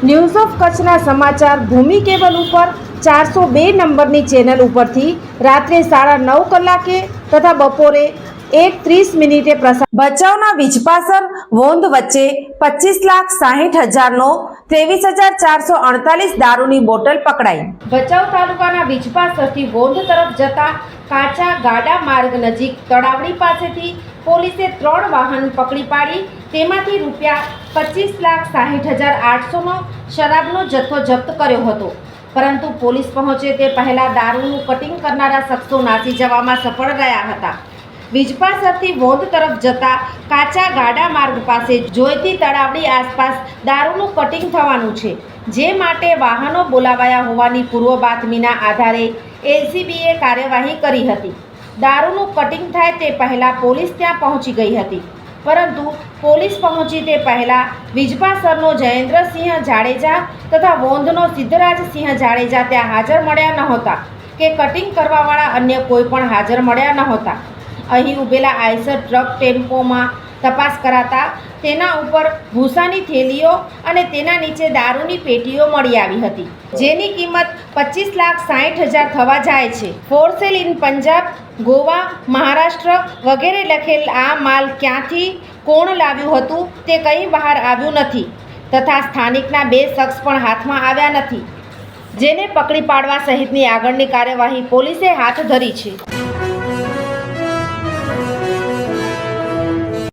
news of કચ્છના સમાચાર ભૂમિ cable ઉપર ચારસો બે નંબરની ચેનલ ઉપરથી રાત્રે સાડા નવ કલાકે તથા બપોરે એક ત્રીસ મિનિટે પ્રસાર ભચાઉના વીજપાસર વોંધ વચ્ચે પચીસ લાખ સાહીઠ હજારનો ત્રેવીસ હજાર ચારસો અડતાલીસ દારૂની બોટલ પકડાઈ. ભચાઉ તાલુકાના વીજપાસરથી વોંધ તરફ જતા કાચા ગાડા માર્ગ નજીક તળાવડી પાસેથી પોલીસે ત્રણ વાહન પકડી પાડી. તેમાંથી રૂપિયા પચીસ લાખ સાહીઠ હજાર આઠસોનો શરાબનો જથ્થો જપ્ત કર્યો હતો. પરંતુ પોલીસ પહોંચે તે પહેલાં દારૂનું કટિંગ કરનારા શખ્સો નાસી જવામાં સફળ રહ્યા હતા. વીજપાસરથી વોંધ તરફ જતા કાચા ગાડા માર્ગ પાસે જોઈતી તળાવડી આસપાસ દારૂનું કટિંગ થવાનું છે, જે માટે વાહનો બોલાવાયા હોવાની પૂર્વ બાતમીના આધારે એલસીબીએ કાર્યવાહી કરી હતી. દારૂનું કટિંગ થાય તે પહેલાં પોલીસ ત્યાં પહોંચી ગઈ હતી, પરંતુ પોલીસ પહોંચી તે પહેલાં વીજપાસરનો જયેન્દ્રસિંહ જાડેજા તથા વોંધનો સિદ્ધરાજસિંહ જાડેજા ત્યાં હાજર મળ્યા નહોતા કે કટિંગ કરવાવાળા અન્ય કોઈ પણ હાજર મળ્યા નહોતા. અહીં ઊભેલા આઈસર ટ્રક ટેમ્પોમાં તપાસ કરાતા તેના ઉપર ભૂસાની થેલીઓ અને તેના નીચે દારૂની પેટીઓ મળી આવી હતી, જેની કિંમત પચીસ લાખ સાઠ હજાર થવા જાય છે. For sale in Punjab, Goa, Maharashtra વગેરે લખેલ આ માલ ક્યાંથી કોણ લાવ્યું હતું તે કંઈ બહાર આવ્યું નથી તથા સ્થાનિકના બે શખ્સ પણ હાથમાં આવ્યા નથી, જેને પકડી પાડવા સહિતની આગળની કાર્યવાહી પોલીસે હાથ ધરી છે.